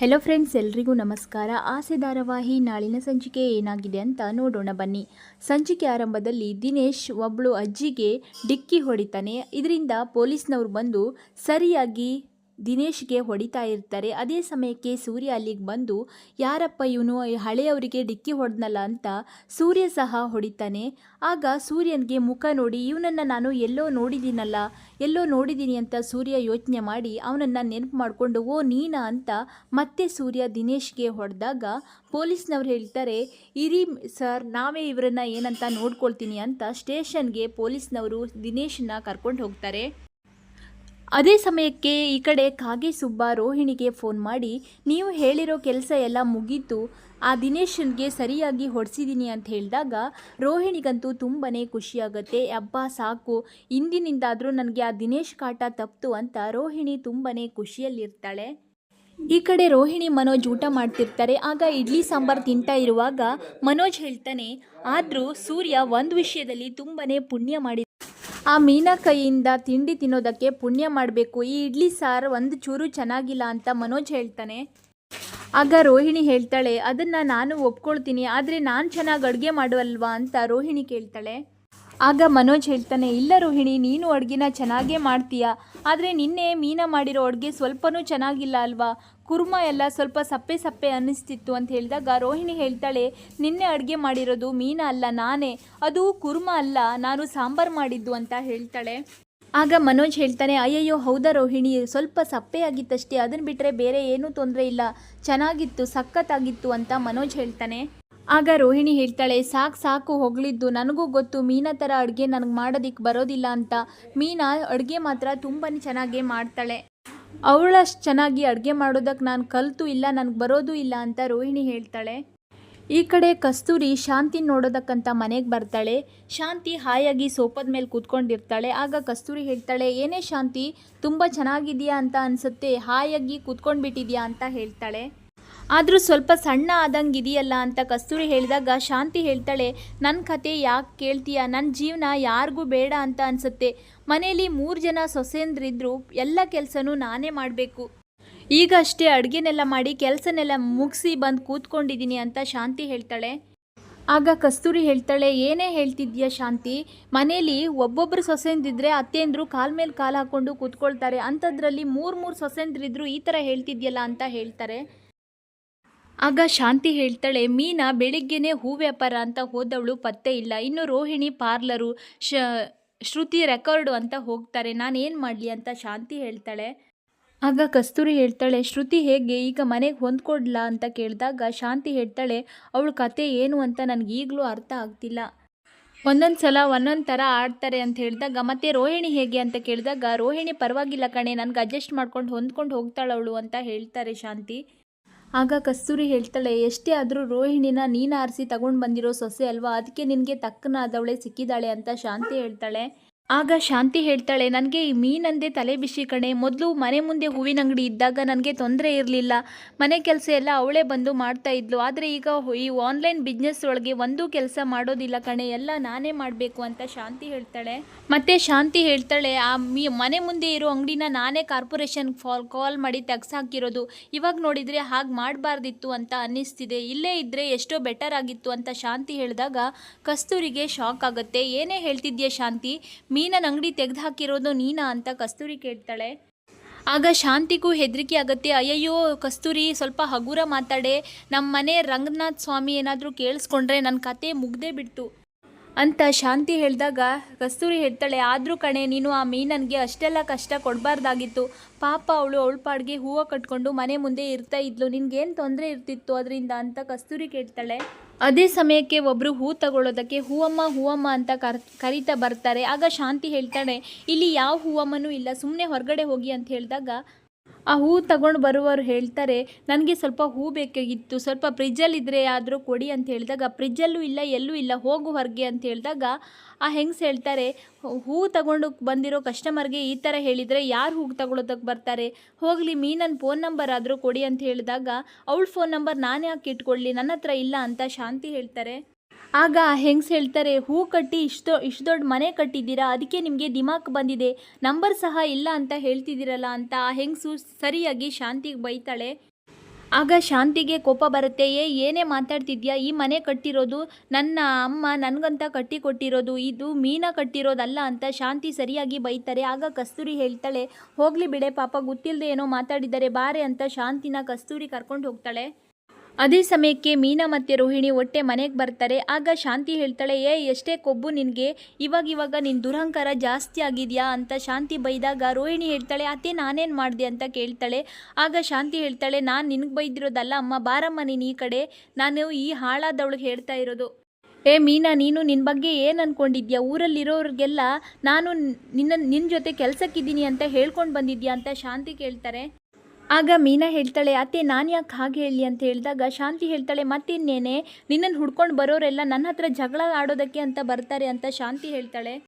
Hello friends ಎಲ್ರಿಗೂ ನಮಸ್ಕಾರ. ಆಸೆ ಧಾರಾವಾಹಿ ನಾಳಿನ ಸಂಚಿಕೆ ಏನಾಗಿದೆ ಅಂತ ನೋಡೋಣ ಬನ್ನಿ. ಸಂಚಿಕೆ ಆರಂಭದಲ್ಲಿ ದಿನೇಶ್ ಒಬ್ಬಳು ಅಜ್ಜಿಗೆ ಡಿಕ್ಕಿ ಹೊಡಿತಾನೆ. ಇದರಿಂದ ಪೊಲೀಸ್ನವ್ರು ಬಂದು ಸರಿಯಾಗಿ ದಿನೇಶ್ಗೆ ಹೊಡಿತಾ ಇರ್ತಾರೆ. ಅದೇ ಸಮಯಕ್ಕೆ ಸೂರ್ಯ ಅಲ್ಲಿಗೆ ಬಂದು, ಯಾರಪ್ಪ ಇವನು? ಹಳೆಯವರಿಗೆ ಡಿಕ್ಕಿ ಹೊಡೆದ್ನಲ್ಲ ಅಂತ. ಸೂರ್ಯ ಸಹ ಹೊಡಿತಾನೆ. ಆಗ ಸೂರ್ಯನಿಗೆ ಮುಖ ನೋಡಿ, ಇವನನ್ನು ನಾನು ಎಲ್ಲೋ ನೋಡಿದ್ದೀನಲ್ಲ ಎಲ್ಲೋ ನೋಡಿದ್ದೀನಿ ಅಂತ ಸೂರ್ಯ ಯೋಚನೆ ಮಾಡಿ, ಅವನನ್ನು ನೆನಪು ಮಾಡಿಕೊಂಡು ಓ ನೀನಾ ಅಂತ ಮತ್ತೆ ಸೂರ್ಯ ದಿನೇಶ್ಗೆ ಹೊಡೆದಾಗ ಪೊಲೀಸ್ನವ್ರು ಹೇಳ್ತಾರೆ, ಇರಿ ಸರ್, ನಾವೇ ಇವರನ್ನು ಏನಂತ ನೋಡ್ಕೊಳ್ತೀನಿ ಅಂತ ಸ್ಟೇಷನ್ಗೆ ಪೊಲೀಸ್ನವರು ದಿನೇಶನ್ನ ಕರ್ಕೊಂಡು ಹೋಗ್ತಾರೆ. ಅದೇ ಸಮಯಕ್ಕೆ ಈ ಕಡೆ ಕಾಗೆ ಸುಬ್ಬ ರೋಹಿಣಿಗೆ ಫೋನ್ ಮಾಡಿ, ನೀವು ಹೇಳಿರೋ ಕೆಲಸ ಎಲ್ಲ ಮುಗೀತು. ಆ ದಿನೇಶನ್ಗೆ ಸರಿಯಾಗಿ ಹೊಡೆಸಿದ್ದೀನಿ ಅಂತ ಹೇಳಿದಾಗ ರೋಹಿಣಿಗಂತೂ ತುಂಬಾ ಖುಷಿಯಾಗತ್ತೆ. ಅಬ್ಬಾ, ಸಾಕು. ಇಂದಿನಿಂದಾದರೂ ನನಗೆ ಆ ದಿನೇಶ್ ಕಾಟ ತಪ್ತು ಅಂತ ರೋಹಿಣಿ ತುಂಬಾ ಖುಷಿಯಲ್ಲಿರ್ತಾಳೆ. ಈ ಕಡೆ ರೋಹಿಣಿ ಮನೋಜ್ ಊಟ ಮಾಡ್ತಿರ್ತಾರೆ. ಆಗ ಇಡ್ಲಿ ಸಾಂಬಾರ್ ತಿಂತಾ ಇರುವಾಗ ಮನೋಜ್ ಹೇಳ್ತಾನೆ, ಆದರೂ ಸೂರ್ಯ ಒಂದು ವಿಷಯದಲ್ಲಿ ತುಂಬಾ ಪುಣ್ಯ ಮಾಡಿ ಆ ಮೀನ ಕೈಯಿಂದ ತಿಂಡಿ ತಿನ್ನೋದಕ್ಕೆ ಪುಣ್ಯ ಮಾಡಬೇಕು. ಈ ಇಡ್ಲಿ ಸಾರ್ ಒಂದು ಚೂರು ಚೆನ್ನಾಗಿಲ್ಲ ಅಂತ ಮನೋಜ್ ಹೇಳ್ತಾನೆ. ಆಗ ರೋಹಿಣಿ ಹೇಳ್ತಾಳೆ, ಅದನ್ನು ನಾನು ಒಪ್ಕೊಳ್ತೀನಿ, ಆದರೆ ನಾನು ಚೆನ್ನಾಗಿ ಅಡುಗೆ ಮಾಡುವಲ್ವಾ? ಅಂತ ರೋಹಿಣಿ ಕೇಳ್ತಾಳೆ. ಆಗ ಮನೋಜ್ ಹೇಳ್ತಾನೆ, ಇಲ್ಲ ರೋಹಿಣಿ, ನೀನು ಅಡುಗೆನ ಚೆನ್ನಾಗೇ ಮಾಡ್ತೀಯ? ಆದರೆ ನಿನ್ನೆ ಮೀನಾ ಮಾಡಿರೋ ಅಡುಗೆ ಸ್ವಲ್ಪನೂ ಚೆನ್ನಾಗಿಲ್ಲ ಅಲ್ವಾ? ಕುರ್ಮ ಎಲ್ಲ ಸ್ವಲ್ಪ ಸಪ್ಪೆ ಸಪ್ಪೆ ಅನ್ನಿಸ್ತಿತ್ತು ಅಂತ ಹೇಳಿದಾಗ ರೋಹಿಣಿ ಹೇಳ್ತಾಳೆ, ನಿನ್ನೆ ಅಡುಗೆ ಮಾಡಿರೋದು ಮೀನಾ ಅಲ್ಲ, ನಾನೇ. ಅದು ಕುರ್ಮ ಅಲ್ಲ, ನಾನು ಸಾಂಬಾರು ಮಾಡಿದ್ದು ಅಂತ ಹೇಳ್ತಾಳೆ. ಆಗ ಮನೋಜ್ ಹೇಳ್ತಾನೆ, ಅಯ್ಯಯ್ಯೋ, ಹೌದಾ ರೋಹಿಣಿ, ಸ್ವಲ್ಪ ಸಪ್ಪೆ ಆಗಿತ್ತಷ್ಟೇ ಅದನ್ನು ಬಿಟ್ಟರೆ ಬೇರೆ ಏನೂ ತೊಂದರೆ ಇಲ್ಲ. ಚೆನ್ನಾಗಿತ್ತು, ಸಖತ್ತಾಗಿತ್ತು ಅಂತ ಮನೋಜ್ ಹೇಳ್ತಾನೆ. ಆಗ ರೋಹಿಣಿ ಹೇಳ್ತಾಳೆ, ಸಾಕು ಸಾಕು, ಹೊಗಳಿದ್ದು. ನನಗೂ ಗೊತ್ತು, ಮೀನಾ ಥರ ಅಡುಗೆ ನನಗೆ ಮಾಡೋದಕ್ಕೆ ಬರೋದಿಲ್ಲ ಅಂತ. ಮೀನಾ ಅಡುಗೆ ಮಾತ್ರ ತುಂಬಾ ಚೆನ್ನಾಗೇ ಮಾಡ್ತಾಳೆ. ಅವಳಷ್ಟು ಚೆನ್ನಾಗಿ ಅಡುಗೆ ಮಾಡೋದಕ್ಕೆ ನಾನು ಕಲಿತು ಇಲ್ಲ, ನನಗೆ ಬರೋದು ಇಲ್ಲ ಅಂತ ರೋಹಿಣಿ ಹೇಳ್ತಾಳೆ. ಈ ಕಡೆ ಕಸ್ತೂರಿ ಶಾಂತಿ ನೋಡೋದಕ್ಕಂತ ಮನೆಗೆ ಬರ್ತಾಳೆ. ಶಾಂತಿ ಹಾಯಾಗಿ ಸೋಪದ ಮೇಲೆ ಕೂತ್ಕೊಂಡಿರ್ತಾಳೆ. ಆಗ ಕಸ್ತೂರಿ ಹೇಳ್ತಾಳೆ, ಏನೇ ಶಾಂತಿ, ತುಂಬ ಚೆನ್ನಾಗಿದೆಯಾ ಅಂತ ಅನಿಸುತ್ತೆ. ಹಾಯಾಗಿ ಕೂತ್ಕೊಂಡ್ಬಿಟ್ಟಿದ್ಯಾ ಅಂತ ಹೇಳ್ತಾಳೆ. ಆದರೂ ಸ್ವಲ್ಪ ಸಣ್ಣ ಆದಂಗೆ ಇದೆಯಲ್ಲ ಅಂತ ಕಸ್ತೂರಿ ಹೇಳಿದಾಗ ಶಾಂತಿ ಹೇಳ್ತಾಳೆ ನನ್ನ ಕತೆ ಯಾಕೆ ಕೇಳ್ತೀಯ? ನನ್ನ ಜೀವನ ಯಾರಿಗೂ ಬೇಡ ಅಂತ ಅನಿಸುತ್ತೆ. ಮನೆಯಲ್ಲಿ ಮೂರು ಜನ ಸೊಸೆಂದ್ರಿದ್ರು ಎಲ್ಲ ಕೆಲಸನೂ ನಾನೇ ಮಾಡಬೇಕು. ಈಗ ಅಷ್ಟೇ ಅಡುಗೆನೆಲ್ಲ ಮಾಡಿ ಕೆಲಸನೆಲ್ಲ ಮುಗಿಸಿ ಬಂದು ಕೂತ್ಕೊಂಡಿದ್ದೀನಿ ಅಂತ ಶಾಂತಿ ಹೇಳ್ತಾಳೆ. ಆಗ ಕಸ್ತೂರಿ ಹೇಳ್ತಾಳೆ, ಏನೇ ಹೇಳ್ತಿದ್ಯಾ ಶಾಂತಿ? ಮನೇಲಿ ಒಬ್ಬೊಬ್ಬರು ಸೊಸೆಂದಿದ್ರೆ ಅತ್ತೇಂದ್ರು ಕಾಲ್ ಮೇಲೆ ಕಾಲು ಹಾಕ್ಕೊಂಡು ಕೂತ್ಕೊಳ್ತಾರೆ. ಅಂಥದ್ರಲ್ಲಿ ಮೂರು ಮೂರು ಸೊಸೆಂದ್ರಿದ್ರು ಈ ಥರ ಹೇಳ್ತಿದ್ಯಲ್ಲ ಅಂತ ಹೇಳ್ತಾರೆ. ಆಗ ಶಾಂತಿ ಹೇಳ್ತಾಳೆ, ಮೀನಾ, ಬೆಳಿಗ್ಗೆನೇ ಹೂ ವ್ಯಾಪಾರ ಅಂತ ಹೋದವಳು ಪತ್ತೆ ಇಲ್ಲ. ಇನ್ನು ರೋಹಿಣಿ, ಪಾರ್ಲರು, ಶ, ಶ್ರುತಿ ರೆಕಾರ್ಡು ಅಂತ ಹೋಗ್ತಾರೆ. ನಾನು ಏನು ಮಾಡಲಿ ಅಂತ ಶಾಂತಿ ಹೇಳ್ತಾಳೆ. ಆಗ ಕಸ್ತೂರಿ ಹೇಳ್ತಾಳೆ, ಶ್ರುತಿ ಹೇಗೆ? ಈಗ ಮನೆಗೆ ಹೊಂದ್ಕೊಡ್ಲಾ? ಅಂತ ಕೇಳಿದಾಗ ಶಾಂತಿ ಹೇಳ್ತಾಳೆ, ಅವಳ ಕತೆ ಏನು ಅಂತ ನನಗೆ ಈಗಲೂ ಅರ್ಥ ಆಗ್ತಿಲ್ಲ. ಒಂದೊಂದು ಸಲ ಒಂದೊಂದು ಥರ ಆಡ್ತಾರೆ ಅಂತ ಹೇಳಿದಾಗ, ಮತ್ತೆ ರೋಹಿಣಿ ಹೇಗೆ? ಅಂತ ಕೇಳಿದಾಗ, ರೋಹಿಣಿ ಪರವಾಗಿಲ್ಲ ಕಣೆ, ನನಗೆ ಅಡ್ಜಸ್ಟ್ ಮಾಡ್ಕೊಂಡು ಹೊಂದ್ಕೊಂಡು ಹೋಗ್ತಾಳವಳು ಅಂತ ಹೇಳ್ತಾರೆ ಶಾಂತಿ. ಆಗ ಕಸ್ತೂರಿ ಹೇಳ್ತಾಳೆ, ಎಷ್ಟೇ ಆದರೂ ರೋಹಿಣಿನ ನೀನು ಆರಿಸಿ ತಗೊಂಡು ಬಂದಿರೋ ಸೊಸೆ ಅಲ್ವಾ? ಅದಕ್ಕೆ ನಿನಗೆ ತಕ್ಕನಾದವಳೆ ಸಿಕ್ಕಿದ್ದಾಳೆ ಅಂತ ಶಾಂತಿ ಹೇಳ್ತಾಳೆ. ಆಗ ಶಾಂತಿ ಹೇಳ್ತಾಳೆ, ನನಗೆ ಈ ಮೀನಂದೇ ತಲೆ ಬಿಸಿ ಕಣೆ. ಮೊದಲು ಮನೆ ಮುಂದೆ ಹೂವಿನ ಅಂಗಡಿ ಇದ್ದಾಗ ನನಗೆ ತೊಂದರೆ ಇರಲಿಲ್ಲ. ಮನೆ ಕೆಲಸ ಎಲ್ಲ ಅವಳೇ ಬಂದು ಮಾಡ್ತಾ ಇದ್ಲು. ಆದರೆ ಈಗ ಈ ಆನ್ಲೈನ್ ಬಿಸ್ನೆಸ್ ಒಳಗೆ ಒಂದೂ ಕೆಲಸ ಮಾಡೋದಿಲ್ಲ ಕಣೆ. ಎಲ್ಲ ನಾನೇ ಮಾಡಬೇಕು ಅಂತ ಶಾಂತಿ ಹೇಳ್ತಾಳೆ. ಮತ್ತೆ ಶಾಂತಿ ಹೇಳ್ತಾಳೆ, ಆ ಮೀ ಮನೆ ಮುಂದೆ ಇರೋ ಅಂಗಡಿನ ನಾನೇ ಕಾರ್ಪೊರೇಷನ್ ಫಾಲ್ ಕಾಲ್ ಮಾಡಿ ತೆಗ್ಸಾಕಿರೋದು ಇವಾಗ ನೋಡಿದರೆ ಹಾಗೆ ಮಾಡಬಾರ್ದಿತ್ತು ಅಂತ ಅನ್ನಿಸ್ತಿದೆ. ಇಲ್ಲೇ ಇದ್ದರೆ ಎಷ್ಟೋ ಬೆಟರ್ ಆಗಿತ್ತು ಅಂತ ಶಾಂತಿ ಹೇಳಿದಾಗ ಕಸ್ತೂರಿಗೆ ಶಾಕ್ ಆಗುತ್ತೆ. ಏನೇ ಹೇಳ್ತಿದ್ಯಾ ಶಾಂತಿ? ಮೀನನ ಅಂಗಡಿ ತೆಗೆದು ಹಾಕಿರೋದು ನೀನಾ ಅಂತ ಕಸ್ತೂರಿ ಕೇಳ್ತಾಳೆ. ಆಗ ಶಾಂತಿಗೂ ಹೆದರಿಕೆ ಆಗುತ್ತೆ, ಅಯ್ಯಯ್ಯೋ ಕಸ್ತೂರಿ ಸ್ವಲ್ಪ ಹಗುರ ಮಾತಾಡೆ ನಮ್ಮ ಮನೆ ರಂಗನಾಥ್ ಸ್ವಾಮಿ ಏನಾದರೂ ಕೇಳಿಸ್ಕೊಂಡ್ರೆ ನನ್ನ ಕತೆ ಮುಗ್ದೇ ಬಿಡ್ತು ಅಂತ ಶಾಂತಿ ಹೇಳಿದಾಗ ಕಸ್ತೂರಿ ಹೇಳ್ತಾಳೆ, ಆದರೂ ಕಣೆ ನೀನು ಆ ಮೀನನ್ಗೆ ಅಷ್ಟೆಲ್ಲ ಕಷ್ಟ ಕೊಡಬಾರ್ದಾಗಿತ್ತು. ಪಾಪ ಅವಳು ಅವಳ ಪಾಡ್ಗೆ ಹೂವು ಕಟ್ಕೊಂಡು ಮನೆ ಮುಂದೆ ಇರ್ತಾ ಇದ್ಲು, ನಿನಗೇನು ತೊಂದರೆ ಇರ್ತಿತ್ತು ಅದರಿಂದ ಅಂತ ಕಸ್ತೂರಿ ಕೇಳ್ತಾಳೆ. ಅದೇ ಸಮಯಕ್ಕೆ ಒಬ್ಬರು ಹೂ ತಗೊಳ್ಳೋದಕ್ಕೆ ಹೂವಮ್ಮ ಹೂವಮ್ಮ ಅಂತ ಕರ್, ಕರೀತಾ ಬರ್ತಾರೆ. ಆಗ ಶಾಂತಿ ಹೇಳ್ತಾಳೆ, ಇಲ್ಲಿ ಯಾವ ಹೂವಮ್ಮನೂ ಇಲ್ಲ ಸುಮ್ಮನೆ ಹೊರಗಡೆ ಹೋಗಿ ಅಂತ ಹೇಳಿದಾಗ ಆ ಹೂ ತಗೊಂಡು ಬರುವವರು ಹೇಳ್ತಾರೆ, ನನಗೆ ಸ್ವಲ್ಪ ಹೂ ಬೇಕಾಗಿತ್ತು, ಸ್ವಲ್ಪ ಫ್ರಿಜ್ಜಲ್ಲಿದ್ದರೆ ಆದರೂ ಕೊಡಿ ಅಂತ ಹೇಳಿದಾಗ, ಫ್ರಿಜ್ಜಲ್ಲೂ ಇಲ್ಲ, ಎಲ್ಲೂ ಇಲ್ಲ, ಹೋಗು ಹೊರಗೆ ಅಂತ ಹೇಳಿದಾಗ ಆ ಹೆಂಗ್ಸ್ ಹೇಳ್ತಾರೆ, ಹೂ ತಗೊಂಡು ಬಂದಿರೋ ಕಸ್ಟಮರ್ಗೆ ಈ ಥರ ಹೇಳಿದರೆ ಯಾರು ಹೂ ತಗೊಳೋದಕ್ಕೆ ಬರ್ತಾರೆ? ಹೋಗಲಿ ಮೀ ನನ್ನ ಫೋನ್ ನಂಬರ್ ಆದರೂ ಕೊಡಿ ಅಂತ ಹೇಳಿದಾಗ, ಅವಳು ಫೋನ್ ನಂಬರ್ ನಾನು ಯಾಕೆ ಇಟ್ಕೊಳ್ಳಿ ನನ್ನ ಹತ್ರ ಇಲ್ಲ ಅಂತ ಶಾಂತಿ ಹೇಳ್ತಾರೆ. ಆಗ ಹೆಂಗ್ಸ್ ಹೇಳ್ತಾರೆ, ಹೂ ಕಟ್ಟಿ, ಇಷ್ಟು ಇಷ್ಟು ದೊಡ್ಡ ಮನೆ ಕಟ್ಟಿದ್ದೀರಾ? ಅದಕ್ಕೆ ನಿಮಗೆ ದಿಮಾಕ್ ಬಂದಿದೆ. ನಂಬರ್ ಸಹ ಇಲ್ಲ ಅಂತ ಹೇಳ್ತಿದ್ದೀರಲ್ಲ ಅಂತ ಆ ಹೆಂಗಸು ಸರಿಯಾಗಿ ಶಾಂತಿಗೆ ಬೈತಾಳೆ. ಆಗ ಶಾಂತಿಗೆ ಕೋಪ ಬರುತ್ತೆ, ಏ, ಏನೇ ಮಾತಾಡ್ತಿದ್ಯಾ? ಈ ಮನೆ ಕಟ್ಟಿರೋದು ನನ್ನ ಅಮ್ಮ ನನಗಂತ ಕಟ್ಟಿ ಕೊಟ್ಟಿರೋದು ಇದು ಮೀನ ಕಟ್ಟಿರೋದಲ್ಲ ಅಂತ ಶಾಂತಿ ಸರಿಯಾಗಿ ಬೈತಾರೆ. ಆಗ ಕಸ್ತೂರಿ ಹೇಳ್ತಾಳೆ, ಹೋಗಲಿ ಬಿಡೆ, ಪಾಪ ಗೊತ್ತಿಲ್ಲದೆ ಏನೋ ಮಾತಾಡಿದ್ದಾರೆ, ಬಾರೆ ಅಂತ ಶಾಂತಿನ ಕಸ್ತೂರಿ ಕರ್ಕೊಂಡು ಹೋಗ್ತಾಳೆ. ಅದೇ ಸಮಯಕ್ಕೆ ಮೀನಾ ಮತ್ತು ರೋಹಿಣಿ ಒಟ್ಟೆ ಮನೆಗೆ ಬರ್ತಾರೆ. ಆಗ ಶಾಂತಿ ಹೇಳ್ತಾಳೆ, ಏ, ಎಷ್ಟೇ ಕೊಬ್ಬು ನಿನಗೆ ಇವಾಗ ಇವಾಗ ನಿನ್ನ ದುರಹಂಕಾರ ಜಾಸ್ತಿ ಆಗಿದೆಯಾ? ಅಂತ ಶಾಂತಿ ಬೈದಾಗ ರೋಹಿಣಿ ಹೇಳ್ತಾಳೆ, ಅತ್ತೆ, ನಾನೇನು ಮಾಡಿದೆ? ಅಂತ ಕೇಳ್ತಾಳೆ. ಆಗ ಶಾಂತಿ ಹೇಳ್ತಾಳೆ, ನಾನು ನಿನಗೆ ಬೈದಿರೋದಲ್ಲ ಅಮ್ಮ, ಬಾರಮ್ಮ ನೀನು ಈ ಕಡೆ. ನಾನು ಈ ಹಾಳಾದವಳಿಗೆ ಹೇಳ್ತಾ ಇರೋದು. ಏ, ಮೀನಾ, ನೀನು ನಿನ್ನ ಬಗ್ಗೆ ಏನು ಅಂದ್ಕೊಂಡಿದ್ಯಾ ಊರಲ್ಲಿರೋರಿಗೆಲ್ಲ ನಾನು ನಿನ್ನ ನಿನ್ನ ಜೊತೆ ಕೆಲಸಕ್ಕಿದ್ದೀನಿ ಅಂತ ಹೇಳ್ಕೊಂಡು ಬಂದಿದ್ಯಾ? ಅಂತ ಶಾಂತಿ ಕೇಳ್ತಾರೆ. ಆಗ ಮೀನಾ ಹೇಳ್ತಾಳೆ, ಅತ್ತೆ, ನಾನು ಯಾಕೆ ಹಾಗೆ ಹೇಳಿ ಅಂತ ಹೇಳಿದಾಗ ಶಾಂತಿ ಹೇಳ್ತಾಳೆ, ಮತ್ತಿನ್ನೇನೆ ನಿನ್ನನ್ನು ಹುಡ್ಕೊಂಡು ಬರೋರೆಲ್ಲ ನನ್ನ ಹತ್ರ ಜಗಳ ಆಡೋದಕ್ಕೆ ಅಂತ ಬರ್ತಾರೆ ಅಂತ ಶಾಂತಿ ಹೇಳ್ತಾಳೆ.